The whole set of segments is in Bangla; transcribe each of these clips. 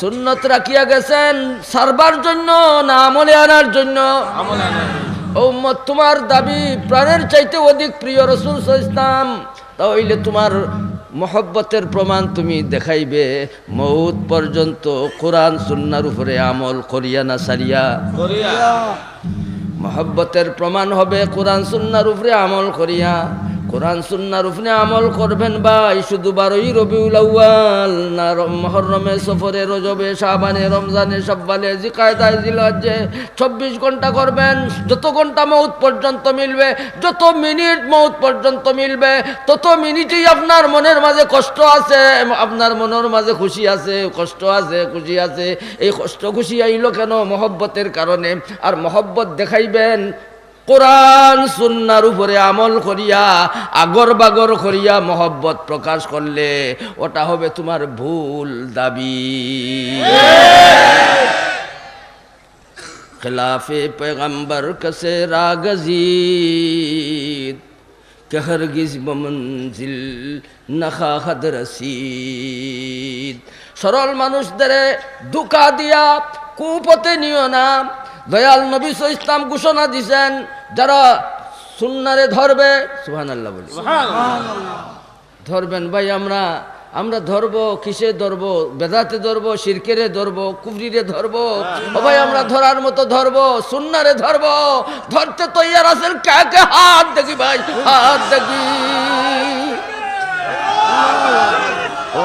সুন্নত রাখিয়া গেছেন সারবার জন্য না আমলে আনার জন্য? উম্মত, তোমার দাবি প্রাণের চাইতে অধিক প্রিয় রসুল ইসলাম। তাহলে তোমার মহব্বতের প্রমাণ তুমি দেখাইবে। মৌত পর্যন্ত কোরআন সুন্নার উপরে আমল করিয়া না সারিয়া। মহব্বতের প্রমাণ হবে কোরআন সুন্নার উপরে আমল করিয়া। কোরআন, সুন্নার উপরে আমল করবেন ভাই, শুধু বারোই রবিউল আউয়াল, না রম- মহরমে, সফরে, রজবে, শাবানে, রমজানে সব্বালে জিকায়দায়, জিলহজ্জে, চব্বিশ ঘণ্টা করবেন, যত ঘণ্টা মৌত পর্যন্ত মিলবে, যত মিনিট মৌত পর্যন্ত মিলবে, তত মিনিটেই আপনার মনের মাঝে কষ্ট আছে, আপনার মনের মাঝে খুশি আছে, কষ্ট আছে, খুশি আছে, এই কষ্ট খুশি আইলো কেন মহব্বতের কারণে? আর মহব্বত দেখাইবেন কোরআন, সুন্নার উপরে আমল করিয়া, আগর বাগর করিয়া মহব্বত প্রকাশ করলে ওটা হবে তোমার ভুল দাবি। খেলাফে پیغمبر کسے راگزید کہ ہرگز بمنزل نخواہد رسید সরল মানুষদের দুকা দিয়া কুপতে নিয় না। দয়াল নবী ইসলাম ঘোষণা দিছেন যারা সুন্নারে ধরবে সুহান আল্লাহ বলি ধরবেন ভাই আমরা আমরা ধরবো কিসে ধরবো? বেদাতে ধরবো শিরকেরে ধরবো কুবরিরে ধরবো? ও ভাই আমরা ধরার মতো ধরবো সুন্নারে ধরবো? ধরতে তৈয়ার আছেন কে কে হাত দেখি ভাই হাত দেখি।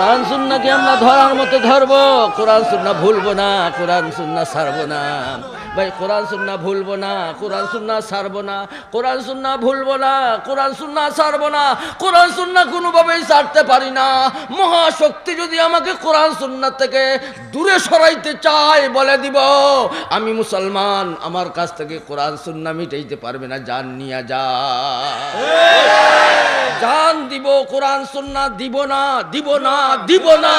কোরআন সুন্নাকে আমরা ধরার মতো ধরবো। কোরআন সুন্না ভুলবো না, কোরআন সুন্না ছাড়বো না। ভাই, কোরআন সুন্না ভুলবো না, কোরআন সুন্না ছাড়বো না, কোরআন সুন্না ভুলবো না, কোরআন সুন্না ছাড়বো না, কোরআন সুন্না কোনোভাবেই ছাড়তে পারি না। মহাশক্তি যদি আমাকে কোরআন সুন্না থেকে দূরে সরাইতে চায়, বলে দিব, আমি মুসলমান, আমার কাছ থেকে কোরআন সুন্না মিটাইতে পারবে না, জান নিয়ে যা। জান দিব, কোরআন সুন্না দিব না দিব না দিব না।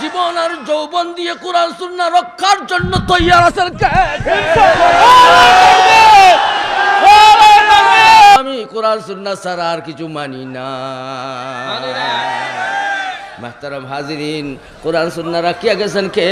জীবন আর যৌবন দিয়ে কোরআন সুন্না রক্ষার জন্য তৈয়ার আছেন আমি কোরআন সুন্না ছাড়া আর কিছু মানি না। মাহতারাম হাজিরিন, কোরআন সুন্না রাখিয়া গেছেন কে?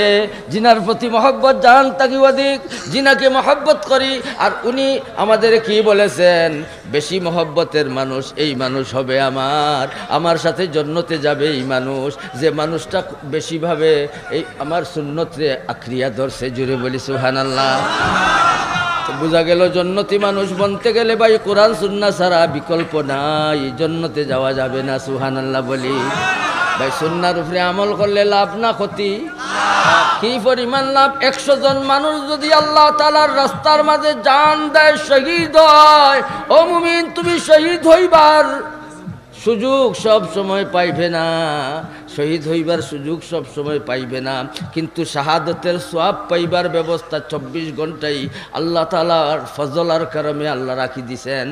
জিনার প্রতি মহব্বত জান তাকি অধিক জিনাকে মহব্বত করি। আর উনি আমাদের কি বলেছেন? বেশি মহব্বতের মানুষ এই মানুষ হবে আমার। আমার সাথে জন্নতে যাবে এই মানুষ। যে মানুষটা বেশিভাবে এই আমার সুন্নতে আক্রিয়া ধরছে জুড়ে বলি সুহান আল্লাহ বোঝা গেল জন্নতি মানুষ বনতে গেলে ভাই কোরআন সুন্না ছাড়া বিকল্প নাই। জন্নতে যাওয়া যাবে না সুহান আল্লাহ বলি। ভাই, সুন্নার উপরে আমল করলে লাভ না ক্ষতি? কি পরিমাণ লাভ? একশো জন মানুষ যদি আল্লাহ তালার রাস্তার মাঝে জান দেয়, শহীদ হয়, ও মুমিন, তুমি শহীদ হইবার সুযোগ সব সময় পাইবে না। শহীদ হইবার সুযোগ সব সময় পাইবে না। কিন্তু শাহাদতের সোয়াব পাইবার ব্যবস্থা চব্বিশ ঘন্টাই আল্লাহ তালার ফজলার কারণে আল্লাহ রাখি দিছেন।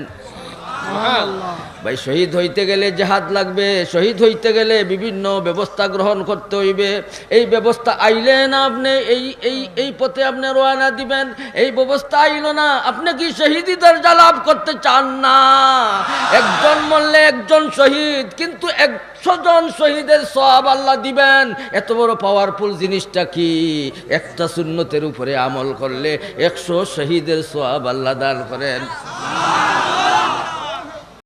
ভাই, শহীদ হইতে গেলে জেহাদ লাগবে, শহীদ হইতে গেলে বিভিন্ন ব্যবস্থা গ্রহণ করতে হইবে। এই ব্যবস্থা আইলে না আপনি এই এই এই পথে আপনি রোয়ানা দিবেন, এই ব্যবস্থা আইল না, আপনি কি শহীদি দরজা লাভ করতে চান না? একজন মরলে একজন শহীদ, কিন্তু একশো জন শহীদের সব আল্লাহ দিবেন। এত বড় পাওয়ারফুল জিনিসটা কি? একটা সুন্নতের উপরে আমল করলে একশো শহীদের সব আল্লাহ দান করেন।